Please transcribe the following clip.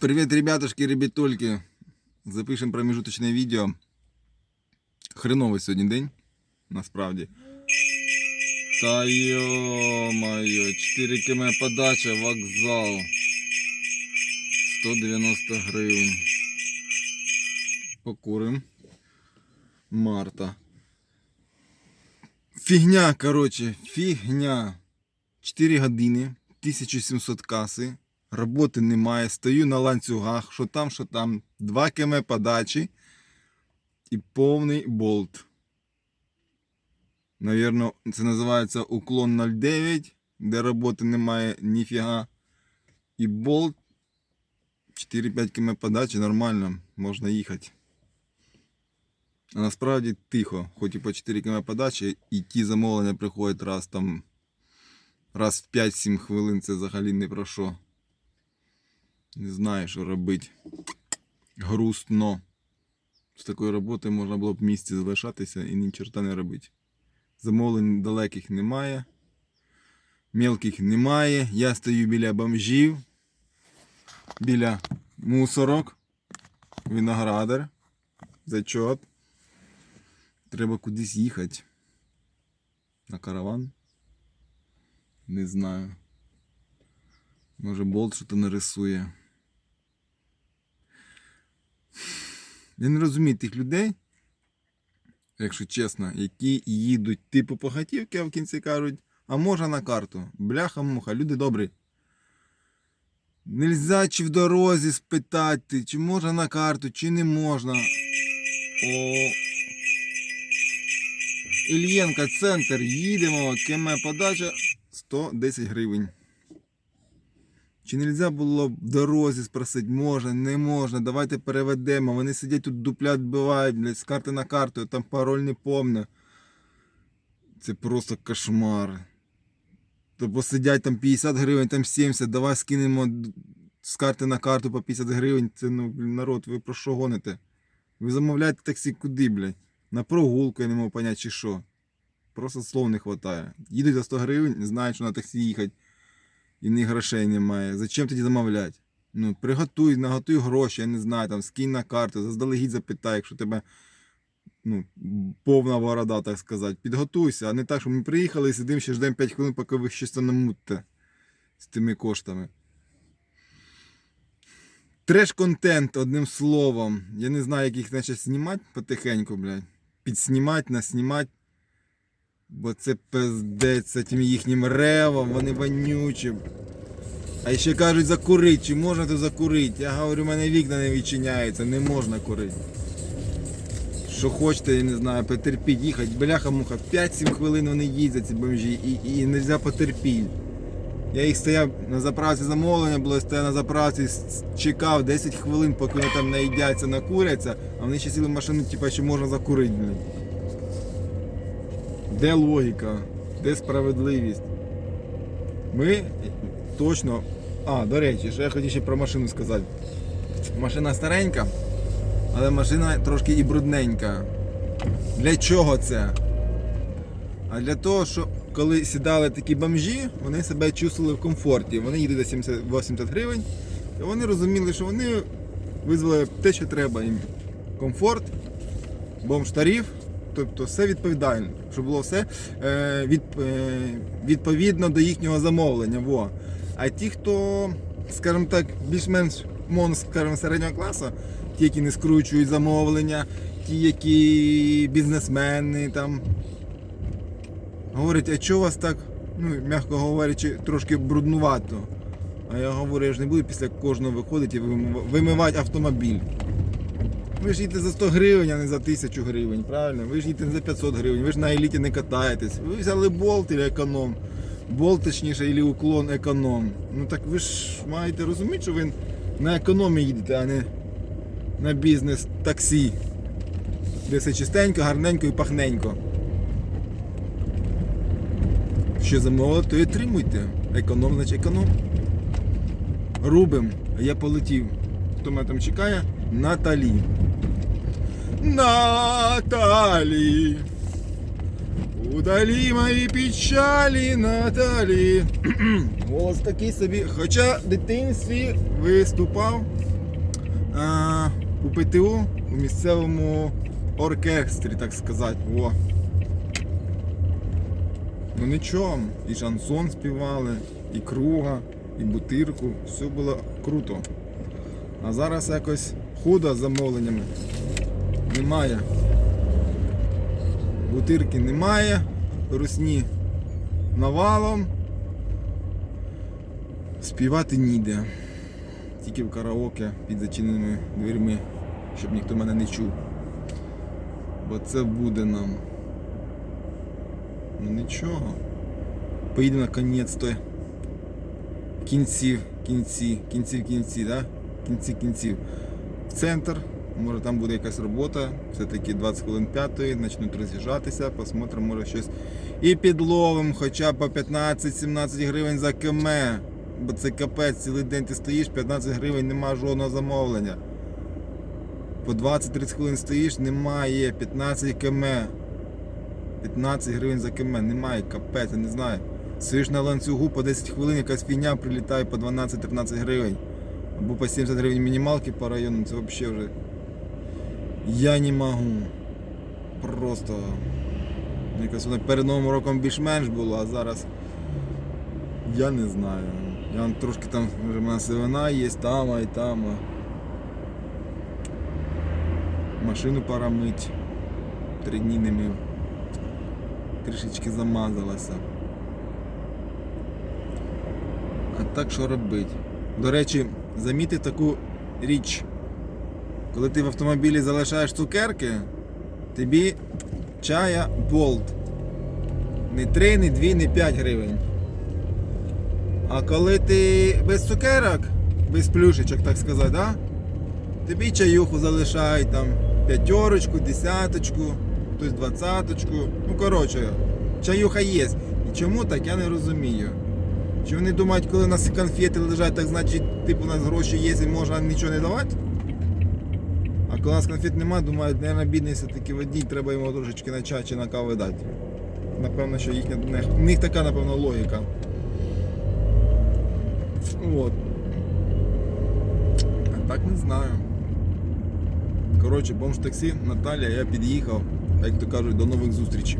Привет, ребятушки, ребятульки. Запишемо промежуточне відео. Хреновий сьогодні день, насправді. Та йо-моє, 4 км подача, вокзал. 190 гривень. Покурим. Марта. Фігня, короче, фігня. 4 години, 1700 каси. Роботи немає, стою на ланцюгах, що там, що там, 2 км подачі і повний болт. Навірно, це називається уклон 09, де роботи немає ніфіга. І болт 4-5 км подачі нормально, можна їхати. А насправді тихо, хоч і по 4 км подачі, і ті замовлення приходять раз там раз в 5-7 хвилин, це взагалі не про що. Не знаю, що робити. Грустно. З такої роботи можна було б в місті залишатися і ні черта не робити. Замовлень далеких немає. Мелких немає. Я стою біля бомжів, біля мусорок, виноградар, зачот. Треба кудись їхати. На караван. Не знаю. Може болт що-то нарисує. Я не розумію тих людей, якщо чесно, які їдуть типу по хатівки, а в кінці кажуть, а може на карту. Бляха-муха, люди добрі. Нельзя чи в дорозі спитати, чи можна на карту, чи не можна. О. Ільєнка, центр, їдемо, КМ подача 110 гривень. Чи не можна було в дорозі спросити, можна, не можна, давайте переведемо. Вони сидять тут дупля відбивають, блядь, з карти на карту, я там пароль не помню. Це просто кошмар. То посидять там 50 гривень, там 70, давай скинемо з карти на карту по 50 гривень. Це ну, народ, ви про що гоните? Ви замовляєте таксі куди, блядь? На прогулку я не можу поняти, чи що. Просто слов не вистачає. Їдуть за 100 гривень, знають, що на таксі їхати і них грошей немає. Зачем тоді замовляти? Ну, приготуй, наготуй гроші, я не знаю, там, скинь на карту, заздалегідь запитай, якщо тебе ну, повна борода, так сказати. Підготуйся, а не так, що ми приїхали і сидимо ще ждемо 5 хвилин, поки ви щось там намутите з тими коштами. Треш-контент, одним словом. Я не знаю, як їх значить знімати потихеньку, блядь. Підснімати, наснімати. Бо це пиздець з тим їхнім ревом, вони вонючі. А ще кажуть закурити, чи можна то закурити? Я говорю, у мене вікна не відчиняються, не можна курити. Що хочете, я не знаю, потерпіть, їхати, бляха-муха, 5-7 хвилин вони їздять ці бомжі і, і, не можна потерпіти. Я їх стояв на заправці замовлення, було стояв на заправці, чекав 10 хвилин, поки вони там наїдяться, накуряться, а вони ще сіли в машину, типа, чи можна закурити. Де логіка? Де справедливість? Ми точно. А, до речі, що я хотів ще про машину сказати. Машина старенька, але машина трошки і брудненька. Для чого це? А для того, що коли сідали такі бомжі, вони себе чувствували в комфорті. Вони їдуть за 70 80 гривень, і вони розуміли, що вони визвали те, що треба їм. Комфорт, бомж-тариф, тобто все відповідально, щоб було все е, від, е, відповідно до їхнього замовлення. Во. А ті, хто, скажімо так, більш-менш скажімо, середнього класу, ті, які не скручують замовлення, ті, які бізнесмени там. Говорять, а чого у вас так, ну, м'яко говорячи, трошки бруднувато? А я говорю, я ж не буду після кожного виходити і вимивати автомобіль. Ви ж їдете за 100 гривень, а не за 1000 гривень, правильно? Ви ж їдете за 500 гривень, ви ж на еліті не катаєтесь. Ви взяли болт или економ. Болт, точніше, або уклон економ. Ну так ви ж маєте розуміти, що ви на економі їдете, а не на бізнес таксі. Де все чистенько, гарненько і пахненько. Що замовили, то і отримуйте. Економ, значить економ. Рубим, я полетів. Хто мене там чекає? Наталі. Наталі. Удалі мої печалі, Наталі. Голос такий собі. Хоча в дитинстві виступав а, у ПТУ у місцевому оркестрі, так сказати. Во. Ну нічого, і шансон співали, і круга, і бутирку. Все було круто. А зараз якось з замовленнями. Немає. Бутирки немає, русні навалом. Співати ніде. Тільки в караоке під зачиненими дверми, щоб ніхто мене не чув. Бо це буде нам. Ну нічого. Поїдемо наконець-то. Кінців, кінці, кінців, кінці, да? Кінці, кінців. В центр. Може там буде якась робота. Все-таки 20 хвилин п'ятої, почнуть роз'їжджатися, посмотримо, може щось. І підловим хоча б по 15-17 гривень за км. Бо це капець, цілий день ти стоїш, 15 гривень немає жодного замовлення. По 20-30 хвилин стоїш, немає 15 км. 15 гривень за км, немає, капець, я не знаю. Стоїш на ланцюгу по 10 хвилин, якась фігня прилітає по 12-13 гривень. Або по 70 гривень мінімалки по району, це взагалі вже. Я не можу. Просто. Якось воно перед Новим роком більш-менш було, а зараз. Я не знаю. Я трошки там вже в мене сивина є, там, й там. Машину пора мить. Три дні не мив. Трішечки замазалася. А так що робити? До речі, замітив таку річ. Коли ти в автомобілі залишаєш цукерки, тобі чая болт. Не 3, не 2, не 5 гривень. А коли ти без цукерок, без плюшечок, так сказати, да? тобі чаюху залишають там п'ятерочку, десяточку, хтось двадцяточку. Ну коротше, чаюха є. І чому так, я не розумію. Чи вони думають, коли у нас конфети лежать, так значить, типу, у нас гроші є і можна нічого не давати? А коли у нас конфет немає, думають, мабуть, бідний все-таки водій, треба йому трошечки на чай чи на каву дати. Напевно, що їхня, в них така, напевно, логіка. От. А так не знаю. Коротше, бомж таксі, Наталя, я під'їхав. Як то кажуть, до нових зустрічей.